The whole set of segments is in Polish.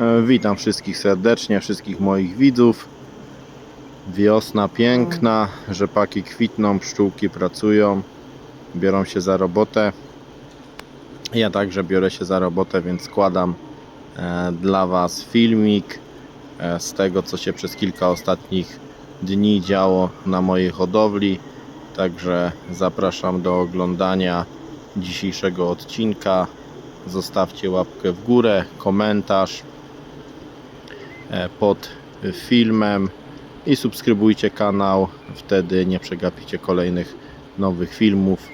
E, Witam wszystkich serdecznie, wszystkich moich widzów. Wiosna piękna, rzepaki kwitną, pszczółki pracują, biorą się za robotę. Ja także biorę się za robotę, więc składam e, dla Was filmik e, z tego, co się przez kilka ostatnich dni działo na mojej hodowli. Także zapraszam do oglądania dzisiejszego odcinka. Zostawcie łapkę w górę, komentarz pod filmem i subskrybujcie kanał. Wtedy nie przegapicie kolejnych nowych filmów.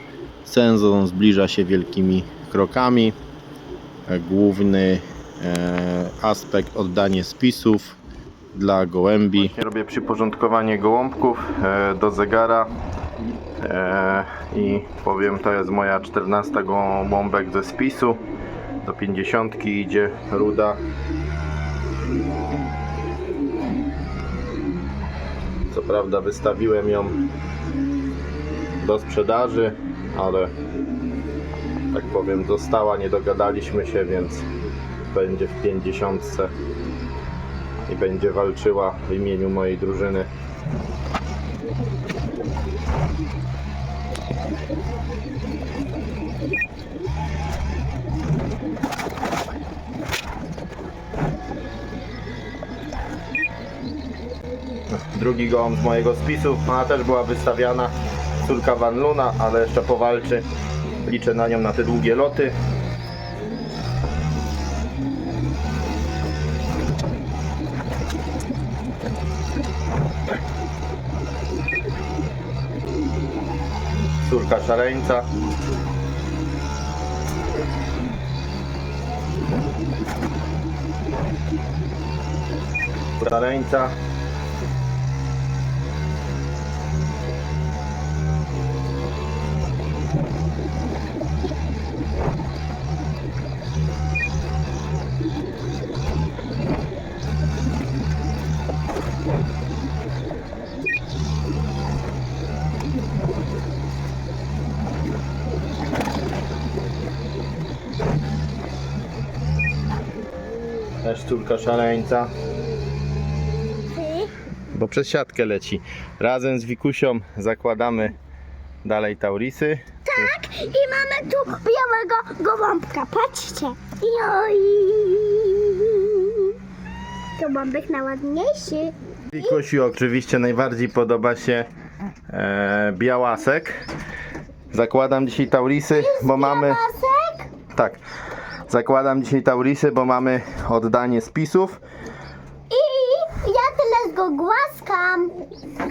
Sezon zbliża się wielkimi krokami. E, Główny e, aspekt oddanie spisów dla gołębi. Robię przyporządkowanie gołąbków e, do zegara. E, I powiem, to jest moja 14 gołąbek ze spisu. Do 50 idzie ruda. Co prawda wystawiłem ją do sprzedaży, ale tak powiem została, nie dogadaliśmy się, więc będzie w 50 i będzie walczyła w imieniu mojej drużyny. Drugi gołąb z mojego spisu, ona też była wystawiana, córka Van Luna, ale jeszcze powalczy. Liczę na nią na te długie loty. Córka szaleńca. Szaleńca. Też córka szaleńca. Bo przez siatkę leci. Razem z Wikusią zakładamy dalej taurisy. I mamy tu białego gołąbka, patrzcie. Joj. Gołąbek najładniejszy. Wikusiu oczywiście najbardziej podoba się e, białasek. Zakładam dzisiaj taurisy, bo mamy... Pasek? Tak. Zakładam dzisiaj taurisy, bo mamy oddanie spisów. I ja teraz go głaskam.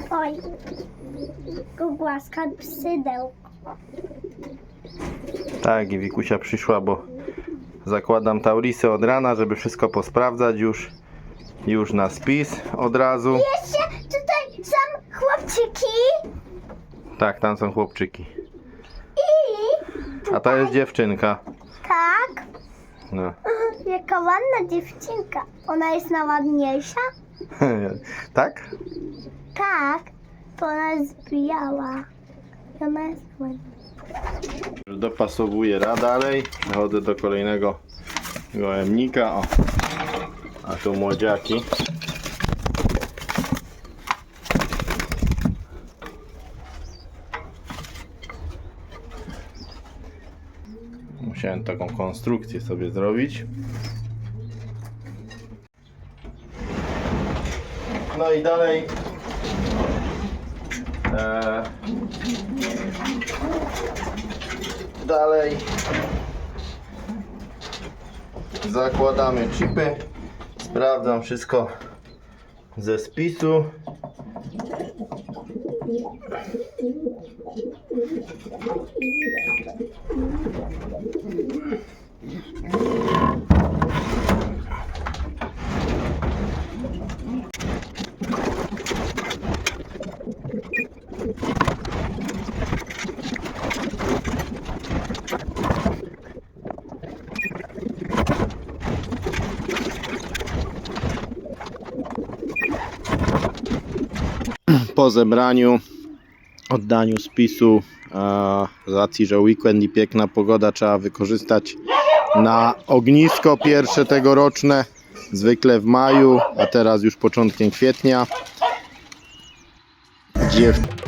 Oj. Go głaskam psydeł. Tak, i Wikusia przyszła, bo zakładam taurisy od rana, żeby wszystko posprawdzać już. Już na spis od razu. Jeszcze tutaj są chłopczyki. Tak, tam są chłopczyki. I A to jest dziewczynka. No. Jaka ładna dziewczynka. Ona jest najładniejsza? tak? Tak. To ona jest biała. I Ona jest ładna. Dopasowuję ra dalej. Przechodzę do kolejnego gołębnika. O. A tu młodziaki. Musiałem taką konstrukcję sobie zrobić. No i dalej. E, dalej zakładamy chipy sprawdzam wszystko ze spisu po zebraniu, oddaniu spisu, z racji, że weekend i piękna pogoda trzeba wykorzystać na ognisko pierwsze tegoroczne. zwykle w maju, a teraz już początkiem kwietnia. Dziew...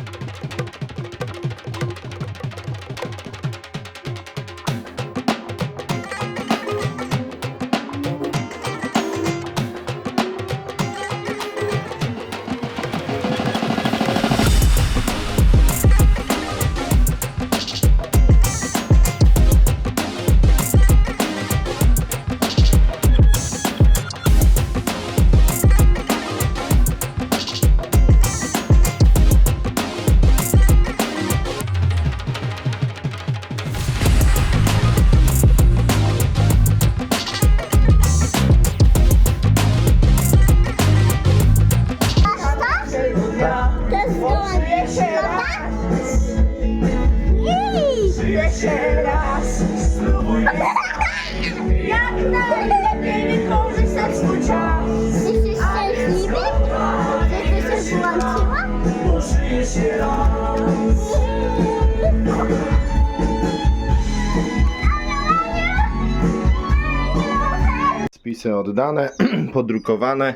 Oddane, podrukowane.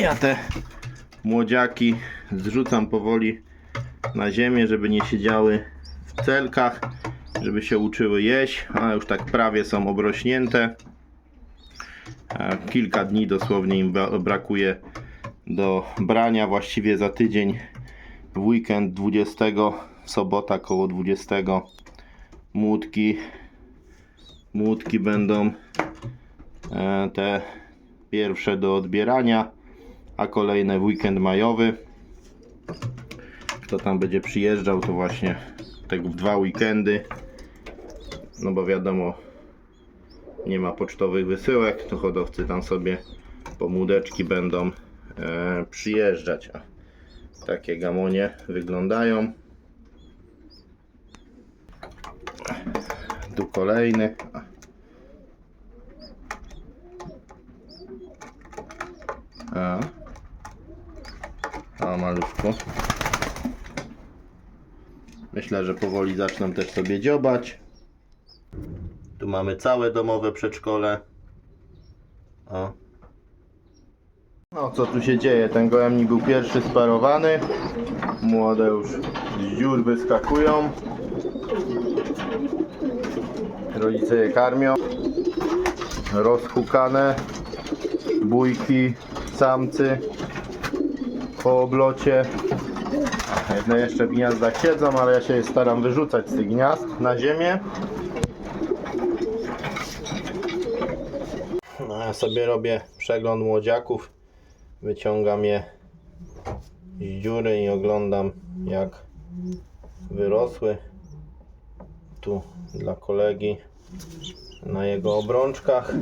Ja te młodziaki zrzucam powoli na ziemię, żeby nie siedziały w celkach, żeby się uczyły jeść, a już tak prawie są obrośnięte. Kilka dni dosłownie im bra- brakuje do brania, właściwie za tydzień w weekend 20, w sobota koło 20 młódki młódki będą te pierwsze do odbierania, a kolejne w weekend majowy. Kto tam będzie przyjeżdżał, to właśnie tego w dwa weekendy. No bo wiadomo, nie ma pocztowych wysyłek, to hodowcy tam sobie po młódeczki będą e, przyjeżdżać. A takie gamonie wyglądają. Tu kolejny. A. A maluszku. Myślę, że powoli zaczną też sobie dziobać. Tu mamy całe domowe przedszkole. O. No co tu się dzieje? Ten gołębnik był pierwszy sparowany. Młode już z dziur wyskakują. Rodzice je karmią. Rozhukane. Bójki, samcy po oblocie. Jedne jeszcze w gniazdach siedzą, ale ja się staram wyrzucać z tych gniazd na ziemię. No, ja sobie robię przegląd młodziaków. Wyciągam je z dziury i oglądam jak wyrosły. Tu dla kolegi na jego obrączkach.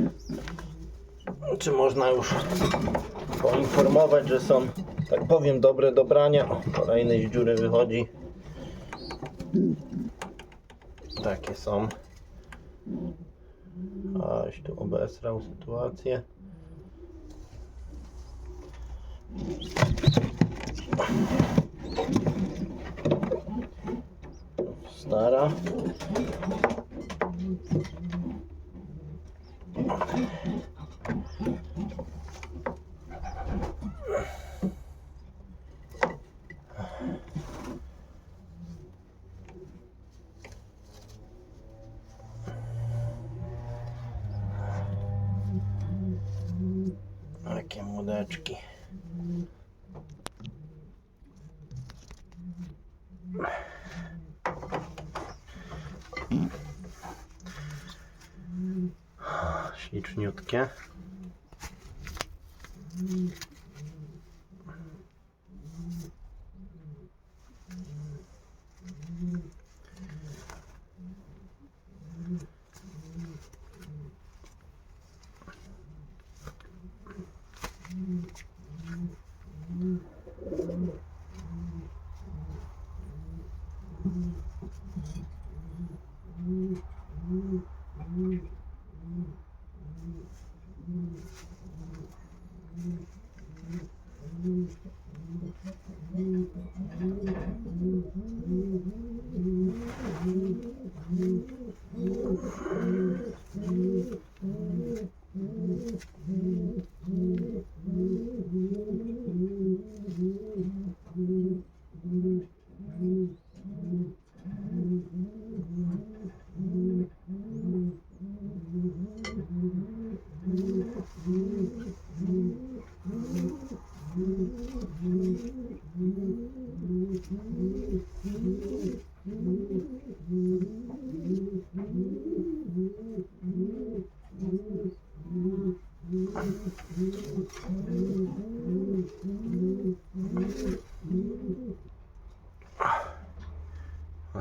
Czy można już poinformować, że są, tak powiem, dobre dobrania? O, kolejny z dziury wychodzi. Takie są. Aś tu obesrał sytuację. Stara. Takie młodeczki. Śliczniutkie.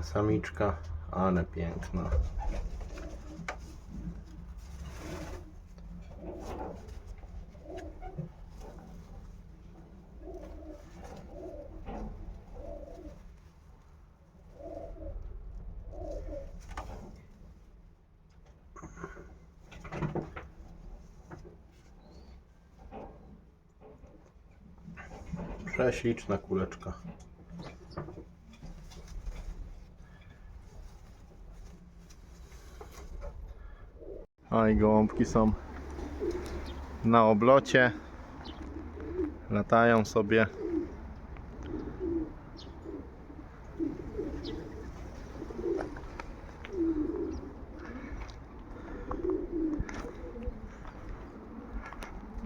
Samiczka, ale piękna. Prześliczna kuleczka. A i gołąbki są na oblocie. Latają sobie.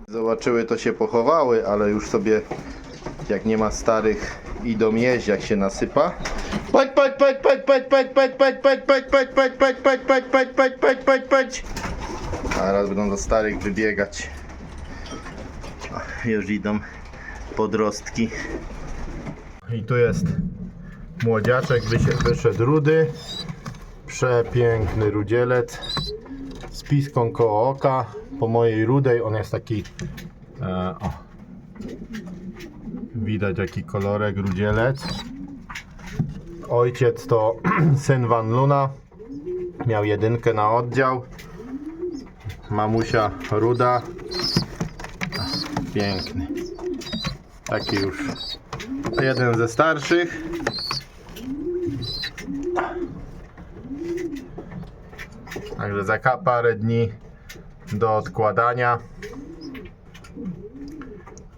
Zobaczyły to się pochowały, ale już sobie jak nie ma starych idą jeść jak się nasypa. Pać, pać, pać, pać, pać, pać, pać, pać, pać, pać, pać, pać, pać, pać, pać, pać, pać, pać, pać, pać. A Teraz będą do starych wybiegać. Już idą podrostki. I tu jest młodziaczek, wyszedł rudy. Przepiękny rudzielec z piską koło oka. Po mojej rudej on jest taki e, o, Widać jaki kolorek rudzielec. Ojciec to syn Van Luna. Miał jedynkę na oddział. Mamusia ruda. Piękny. Taki już jeden ze starszych. Także za parę dni do odkładania.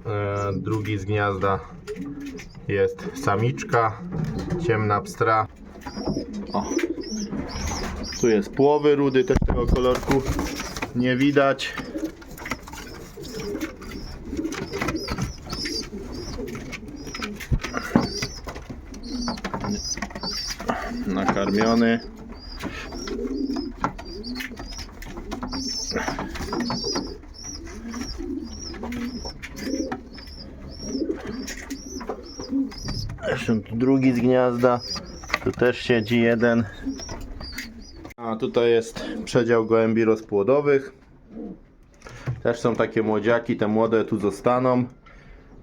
E, drugi z gniazda jest samiczka, ciemna pstra. O. Tu jest płowy rudy, też tego kolorku nie widać. Nakarmiony. Zresztą tu drugi z gniazda. Tu też siedzi jeden. A tutaj jest przedział gołębi rozpłodowych. Też są takie młodziaki, te młode tu zostaną,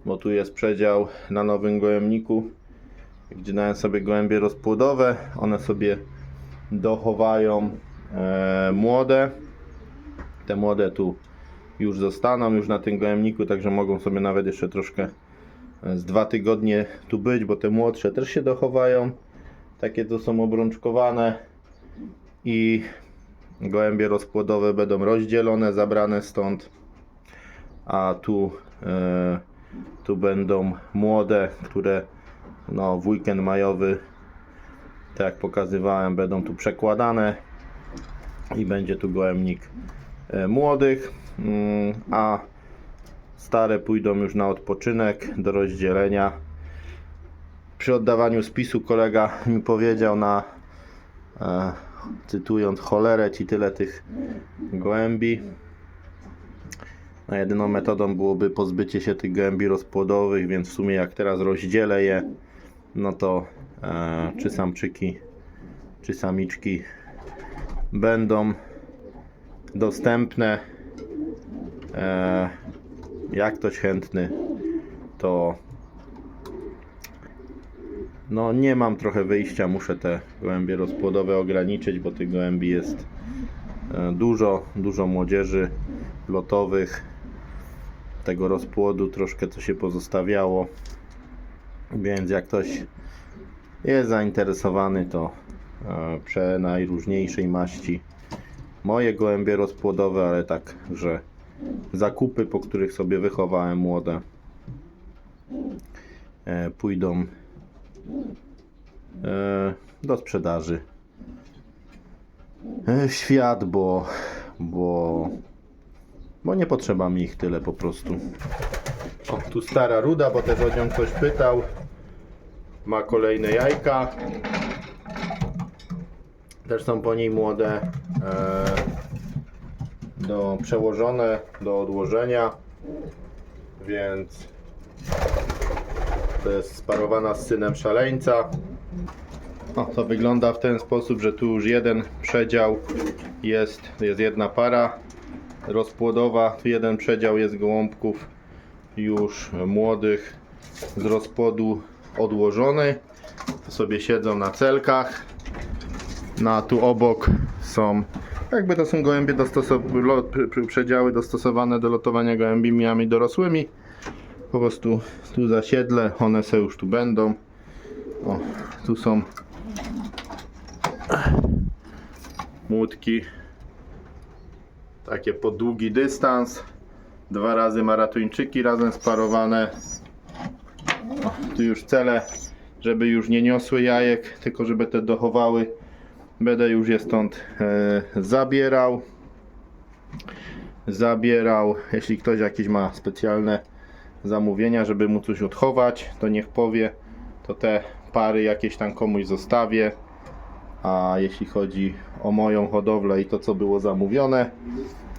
bo tu jest przedział na nowym gołębniku, gdzie dają sobie gołębie rozpłodowe. One sobie dochowają e, młode. Te młode tu już zostaną, już na tym gołębniku, także mogą sobie nawet jeszcze troszkę z dwa tygodnie tu być, bo te młodsze też się dochowają. Takie to są obrączkowane i gołębie rozpłodowe będą rozdzielone, zabrane stąd, a tu, e, tu będą młode, które no, w weekend majowy, tak jak pokazywałem, będą tu przekładane i będzie tu gołębnik e, młodych, mm, a Stare pójdą już na odpoczynek do rozdzielenia. Przy oddawaniu spisu kolega mi powiedział na e, cytując cholerę ci tyle tych gołębi. No, jedyną metodą byłoby pozbycie się tych gołębi rozpłodowych, więc w sumie jak teraz rozdzielę je, no to e, czy samczyki, czy samiczki będą dostępne. E, jak ktoś chętny, to no nie mam trochę wyjścia, muszę te gołębie rozpłodowe ograniczyć, bo tych gołębi jest e, dużo, dużo młodzieży lotowych, tego rozpłodu troszkę co się pozostawiało, więc jak ktoś jest zainteresowany, to e, prze najróżniejszej maści moje gołębie rozpłodowe, ale tak, że zakupy, po których sobie wychowałem młode, e, pójdą do sprzedaży e, w świat, bo, bo, bo nie potrzeba mi ich tyle po prostu. O, tu stara ruda, bo też o nią ktoś pytał. Ma kolejne jajka. Też są po niej młode. E, do przełożone do odłożenia. Więc to jest sparowana z synem szaleńca. O, to wygląda w ten sposób, że tu już jeden przedział jest, jest jedna para rozpłodowa, tu jeden przedział jest gołąbków już młodych z rozpłodu odłożony. To sobie siedzą na celkach. Na tu obok są jakby to są gołębie dostosow- przedziały dostosowane do lotowania gołębiami dorosłymi. Po prostu tu zasiedle, one se już tu będą. O, tu są młódki. Takie po długi dystans. Dwa razy maratuńczyki razem sparowane. O, tu już cele, żeby już nie niosły jajek, tylko żeby te dochowały. Będę już je stąd e, zabierał. Zabierał. Jeśli ktoś jakieś ma specjalne zamówienia, żeby mu coś odchować, to niech powie. To te pary jakieś tam komuś zostawię. A jeśli chodzi o moją hodowlę i to, co było zamówione,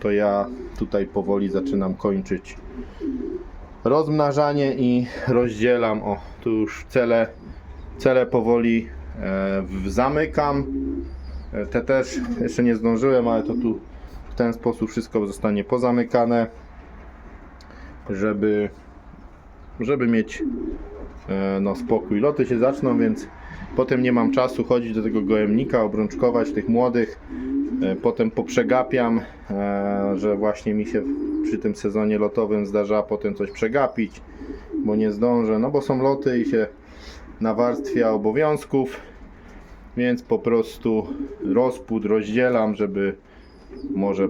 to ja tutaj powoli zaczynam kończyć rozmnażanie i rozdzielam. O, tu już cele, cele powoli e, zamykam. E, Te też jeszcze nie zdążyłem, ale to tu w ten sposób wszystko zostanie pozamykane, żeby, żeby mieć e, no, spokój. Loty się zaczną, więc potem nie mam czasu chodzić do tego gołębnika, obrączkować tych młodych. E, Potem poprzegapiam, e, że właśnie mi się przy tym sezonie lotowym zdarza potem coś przegapić, bo nie zdążę, no bo są loty i się nawarstwia obowiązków, więc po prostu rozpód rozdzielam, żeby może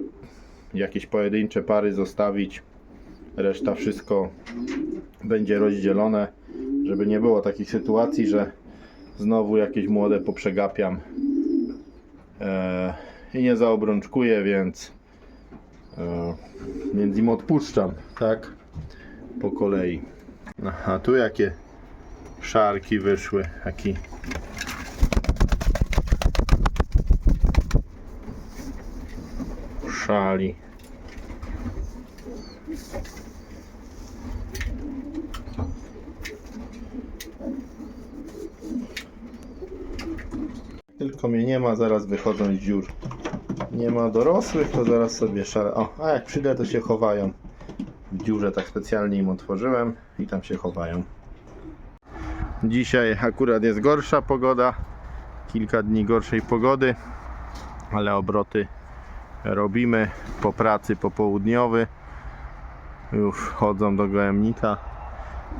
jakieś pojedyncze pary zostawić, reszta wszystko będzie rozdzielone, żeby nie było takich sytuacji, że znowu jakieś młode poprzegapiam e, i nie zaobrączkuję, więc e, więc im odpuszczam, tak? Po kolei. Aha, tu jakie szarki wyszły, jaki szali. Tylko mnie nie ma, zaraz wychodzą z dziur. Nie ma dorosłych, to zaraz sobie szale. O, a jak przyjdę, to się chowają. W dziurze tak specjalnie im otworzyłem i tam się chowają. Dzisiaj akurat jest gorsza pogoda. Kilka dni gorszej pogody, ale obroty robimy po pracy popołudniowy. Już chodzą do gołębnika.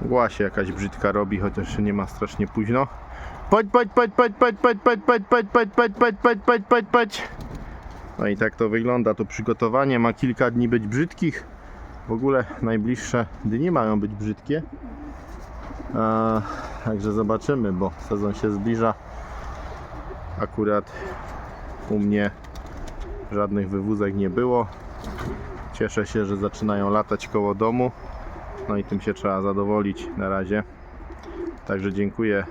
Mgła jakaś brzydka robi, chociaż nie ma strasznie późno. Podź, podź, podź, podź, podź, podź, podź, podź, podź, podź, podź, podź, podź, podź, podź, podź. No i tak to wygląda. To przygotowanie ma kilka dni być brzydkich. W ogóle najbliższe dni mają być brzydkie. A, także zobaczymy, bo sezon się zbliża. Akurat u mnie żadnych wywózek nie było. Cieszę się, że zaczynają latać koło domu. No i tym się trzeba zadowolić na razie. Także dziękuję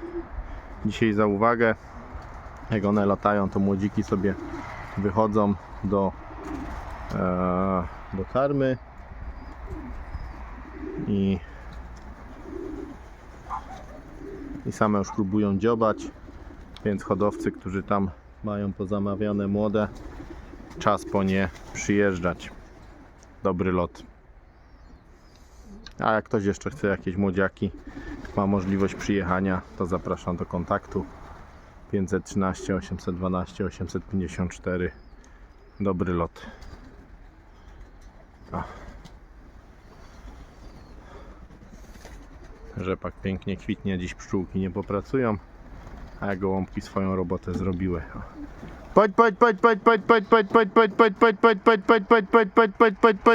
dzisiaj za uwagę. Jak one latają, to młodziki sobie wychodzą do, e, do karmy i, i same już próbują dziobać, więc hodowcy, którzy tam mają pozamawiane młode, czas po nie przyjeżdżać. Dobry lot. A jak ktoś jeszcze chce jakieś młodziaki, ma możliwość przyjechania, to zapraszam do kontaktu 513 812 854 dobry lot o. rzepak pięknie kwitnie dziś pszczółki nie popracują a gołąbki swoją robotę zrobiły podź, podź, podź, podź, podź, podź, podź, podź, podź, podź, podź, podź, podź, podź, podź, podź, podź, podź.